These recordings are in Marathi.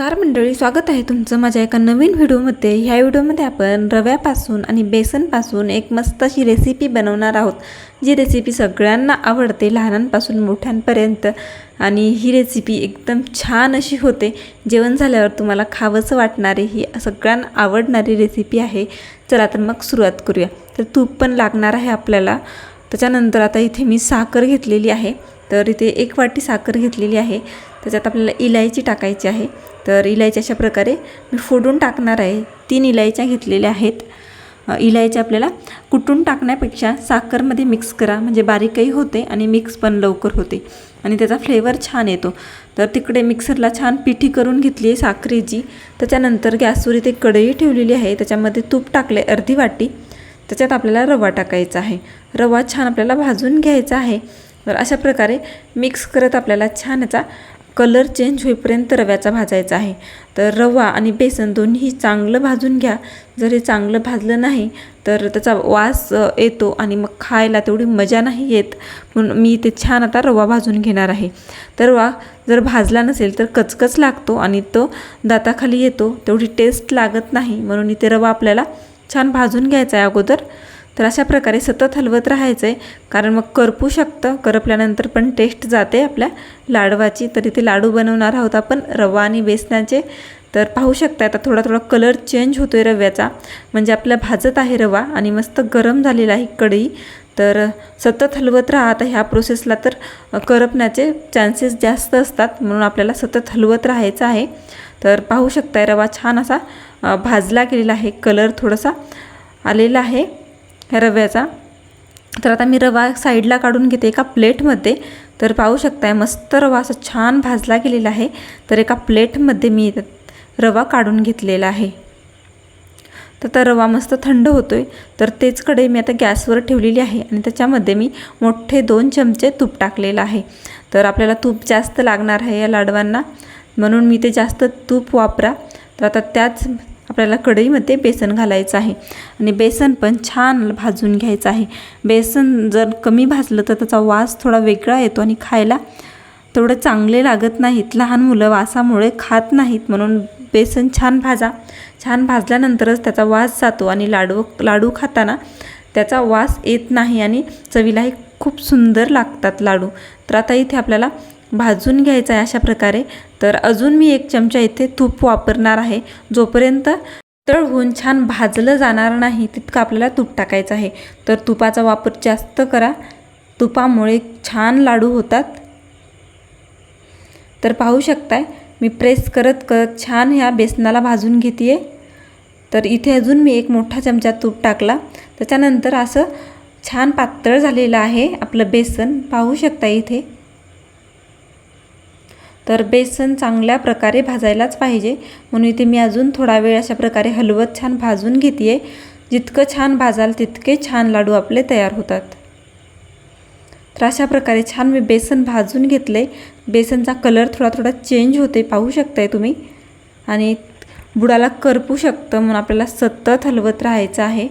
नमस्कार मंडळी स्वागत आहे तुमचं माझ्या एका नवीन व्हिडिओमध्ये. ह्या व्हिडिओमध्ये आपण रव्यापासून आणि बेसनपासून एक मस्त अशी रेसिपी बनवणार आहोत जी रेसिपी सगळ्यांना आवडते लहानांपासून मोठ्यांपर्यंत. आणि ही रेसिपी एकदम छान अशी होते. जेवण झाल्यावर तुम्हाला खावंसं वाटणारी ही सगळ्यांना आवडणारी रेसिपी आहे. चला तर मग सुरुवात करूया. तर तूप पण लागणार आहे आपल्याला. त्याच्यानंतर आता इथे मी साखर घेतलेली आहे. तर इथे एक वाटी साखर घेतलेली आहे. त्याच्यात आपल्याला इलायची टाकायची आहे. तर इलायची अशा प्रकारे मी फोडून टाकणार आहे. तीन इलायच्या घेतलेल्या आहेत. इलायची आपल्याला कुटून टाकण्यापेक्षा साखरमध्ये मिक्स करा. म्हणजे बारीकही होते आणि मिक्स पण लवकर होते. आणि त्याचा फ्लेवर छान येतो. तर तिकडे मिक्सरला छान पिठी करून घेतली आहे साखरेची. त्याच्यानंतर गॅसवर इथे कढई ठेवलेली आहे. त्याच्यामध्ये तूप टाकले अर्धी वाटी. त्याच्यात आपल्याला रवा टाकायचा आहे. रवा छान आपल्याला भाजून घ्यायचा आहे. तर अशा प्रकारे मिक्स करत आपल्याला छान याचा कलर चेंज होईपर्यंत रव्याचा भाजायचा आहे. तर रवा आणि बेसन दोन्ही चांगलं भाजून घ्या. जर हे चांगलं भाजलं नाही तर त्याचा वास येतो आणि मग खायला तेवढी मजा नाही येत. म्हणून मी ते छान आता रवा भाजून घेणार आहे. तर रवा जर भाजला नसेल तर कचकच लागतो आणि तो दाताखाली येतो. तेवढी टेस्ट लागत नाही. म्हणून इथे रवा आपल्याला छान भाजून घ्यायचा आहे अगोदर. तर अशा प्रकारे सतत हलवत राहायचं आहे कारण मग करपू शकतं. करपल्यानंतर पण टेस्ट जाते आपल्या. लाडवाची तर इथे लाडू बनवणार आहोत आपण. रवा आणि बेसनाचे. तर पाहू शकता आता थोडा थोडा कलर चेंज होतो आहे रव्याचा. म्हणजे आपल्या भाजत आहे रवा आणि मस्त गरम झालेला आहे कढई. तर सतत हलवत राहा आता ह्या प्रोसेसला तर करपण्याचे चान्सेस जास्त असतात. म्हणून आपल्याला सतत हलवत राहायचं आहे. तर पाहू शकताय रवा छान असा भाजला गेलेला आहे. कलर थोडासा आलेला आहे. रव्याचा. तर आता मी रवा साईडला काढून घेते एका प्लेटमध्ये. तर पाहू शकताय मस्त रवा असा छान भाजला गेलेला आहे. तर एका प्लेटमध्ये मी रवा काढून घेतलेला आहे. तर आता रवा मस्त थंड होतो आहे तर तेच कडे मी आता गॅसवर ठेवलेली आहे आणि त्याच्यामध्ये मी मोठे दोन चमचे तूप टाकलेलं आहे. तर आपल्याला तूप जास्त लागणार आहे या लाडवांना. म्हणून मी ते जास्त तूप वापरा. तर आता त्याच आपल्याला कढईमध्ये बेसन घालायचं आहे. आणि बेसन पण छान भाजून घ्यायचं आहे. बेसन जर कमी भाजलं तर त्याचा वास थोडा वेगळा येतो आणि खायला तेवढं चांगले लागत नाहीत. लहान मुलं वासामुळे खात नाहीत म्हणून बेसन छान भाजा. छान भाजल्यानंतरच त्याचा वास जातो आणि लाडू लाडू खाताना त्याचा वास येत नाही आणि चवीलाही खूप सुंदर लागतात लाडू. तर आता इथे आपल्याला भाजून घ्यायचा आहे अशा प्रकारे. तर अजून मी एक चमचा इथे तूप वापरणार आहे. जोपर्यंत तळ होऊन छान भाजलं जाणार नाही तितकं आपल्याला तूप टाकायचं आहे. तर तुपाचा वापर जास्त करा. तुपामुळे छान लाडू होतात. तर पाहू शकताय मी प्रेस करत करत छान ह्या बेसनाला भाजून घेते तर इथे अजून मी एक मोठा चमचा तूप टाकला. त्याच्यानंतर असं छान पातळ झालेलं आहे आपलं बेसन. पाहू शकता इथे. तर बेसन चांगल्या प्रकारे भाजायलाच पाहिजे. म्हणून इथे मी अजून थोडा वेळ अशा प्रकारे हलवत छान भाजून घेते जितकं छान भाजाल तितके छान लाडू आपले तयार होतात. तर अशा प्रकारे छान मी बेसन भाजून घेतले बेसनचा कलर थोडा थोडा चेंज होते पाहू शकताय तुम्ही. आणि बुडाला करपू शकतं म्हणून आपल्याला सतत हलवत राहायचं आहे.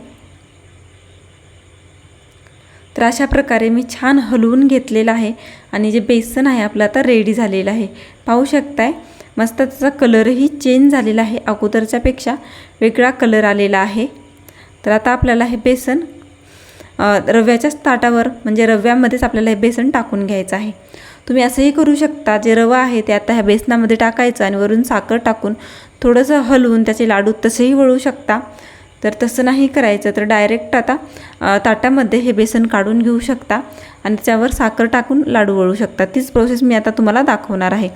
तर अशा प्रकारे मी छान हलवून घेतलेलं आहे. आणि जे बेसन आहे आपलं आता रेडी झालेलं आहे. पाहू शकताय? मस्त त्याचा कलरही चेंज झालेला आहे अगोदरच्यापेक्षा वेगळा कलर आलेला आहे. तर आता आपल्याला हे बेसन रव्याच्याच ताटावर म्हणजे रव्यामध्येच आपल्याला हे बेसन टाकून घ्यायचं आहे. तुम्ही असंही करू शकता. जे रवा आहे ते आता ह्या बेसनामध्ये टाकायचं आणि वरून साखर टाकून थोडंसं हलवून त्याचे लाडू तसेही वळू शकता. तर तसं नाही करायचं. तर डायरेक्ट आता ताटामध्ये हे बेसन काढून घेऊ शकता आणि त्यावर साखर टाकून लाडू वळू शकता. तीच प्रोसेस मी आता तुम्हाला दाखवणार आहे.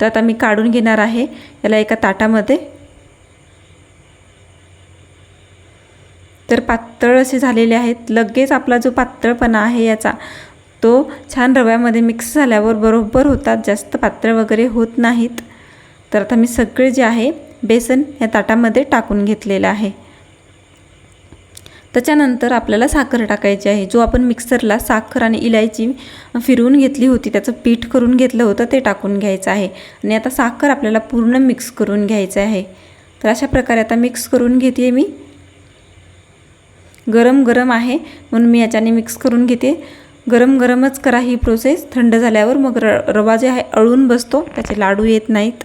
तर आता मी काढून घेणार आहे. याला एका ताटामध्ये. तर पातळ असे झालेले आहेत. लगेच आपला जो पातळपणा आहे याचा तो छान रव्यामध्ये मिक्स झाल्यावर बरोबर होतात. जास्त पातळ वगैरे होत नाहीत. तर आता मी सगळे जे आहे बेसन या ताटामध्ये टाकून घेतलेलं आहे. त्याच्यानंतर आपल्याला साखर टाकायची आहे. जो आपण मिक्सरला साखर आणि इलायची फिरवून घेतली होती त्याचं पीठ करून घेतलं होतं ते टाकून घ्यायचं आहे. आणि आता साखर आपल्याला पूर्ण मिक्स करून घ्यायचं आहे. तर अशा प्रकारे आता मिक्स करून घेते मी. गरम गरम आहे म्हणून मी याच्याने मिक्स करून घेते. गरम गरमच करा ही प्रोसेस थंड झाल्यावर मग र रवा जे आहे अळून बसतो त्याचे लाडू येत नाहीत.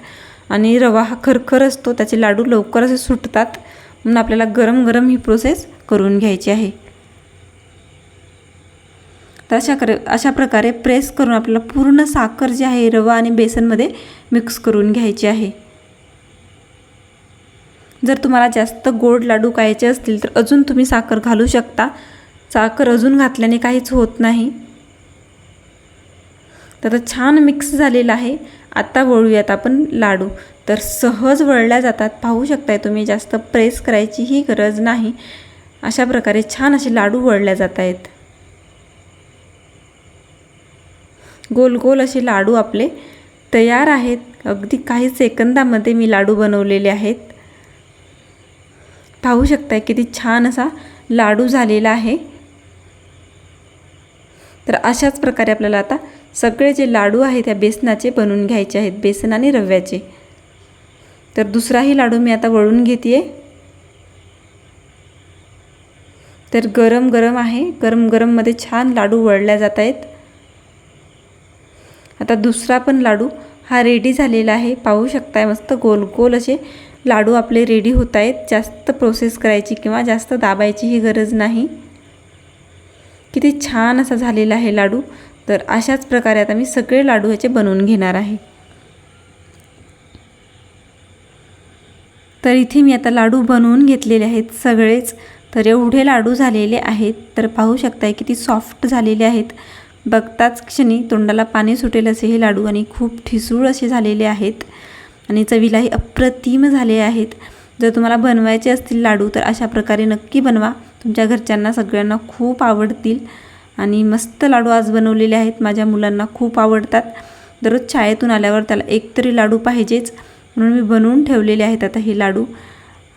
आणि रवा हा खरखर असतो त्याचे लाडू लवकर असे सुटतात. म्हणून आपल्याला गरम गरम ही प्रोसेस करून घ्यायची आहे. तर अशा करे अशा प्रकारे प्रेस करून आपल्याला पूर्ण साखर जी आहे रवा आणि बेसनमध्ये मिक्स करून घ्यायची आहे. जर तुम्हाला जास्त गोड लाडू खायचे असतील तर अजून तुम्ही साखर घालू शकता. साखर अजून घातल्याने काहीच होत नाही. तर आता छान मिक्स झालेलं आहे. आता वळूयात आपण लाडू. तर सहज वळल्या जातात. पाहू शकताय तुम्ही जास्त प्रेस करायची ही गरज नाही. अशा प्रकारे छान असे लाडू वळल्या जात आहेत. गोल गोल असे लाडू आपले तयार आहेत. अगदी काही सेकंदामध्ये मी लाडू बनवलेले आहेत. पाहू शकताय किती छान असा लाडू झालेला आहे. तर अशाच प्रकारे आपल्याला आता सगळे जे लाडू आहेत त्या बेसनाचे बनवून घ्यायचे आहेत बेसन आणि रव्याचे. तर दुसराही लाडू मी आता वळून घेते आहे तर गरम गरम आहे. गरम गरममध्ये छान लाडू वळल्या जात आहेत. आता दुसरा पण लाडू. हा रेडी झालेला आहे. पाहू शकताय मस्त गोल गोल असे लाडू आपले रेडी होत आहेत. जास्त प्रोसेस करायची किंवा जास्त दाबायचीही गरज नाही. किती छान असा झालेला आहे लाडू. तर अशाच प्रकारे आता मी सगळे लाडू ह्याचे बनवून घेणार आहे. तर इथे मी आता लाडू बनवून घेतलेले आहेत सगळेच. तर एवढे लाडू झालेले आहेत तर पाहू शकताय किती सॉफ्ट झालेले आहेत. बघताच क्षणी तोंडाला पाणी सुटेल असे हे लाडू आणि खूप ठिसूळ असे झालेले आहेत. आणि चवीलाही अप्रतिम झाले आहेत. जर तुम्हाला बनवायचे असतील लाडू तर अशा प्रकारे नक्की बनवा. तुमच्या घरच्यांना सगळ्यांना खूप आवडतील. आणि मस्त लाडू आज बनवलेले आहेत. माझ्या मुलांना खूप आवडतात. दररोज शाळेतून आल्यावर त्याला एकतरी लाडू पाहिजेच. म्हणून मी बनवून ठेवलेले आहेत आता हे लाडू.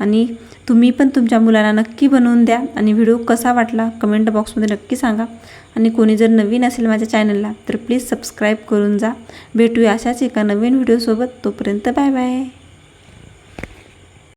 आणि तुम्ही पण तुमच्या मुलांना नक्की बनवून द्या. आणि व्हिडिओ कसा वाटला कमेंट बॉक्समध्ये नक्की सांगा. आणि कोणी जर नवीन असेल माझ्या चॅनलला तर प्लीज सबस्क्राईब करून जा. भेटूया अशाच एका नवीन व्हिडिओसोबत तोपर्यंत बाय बाय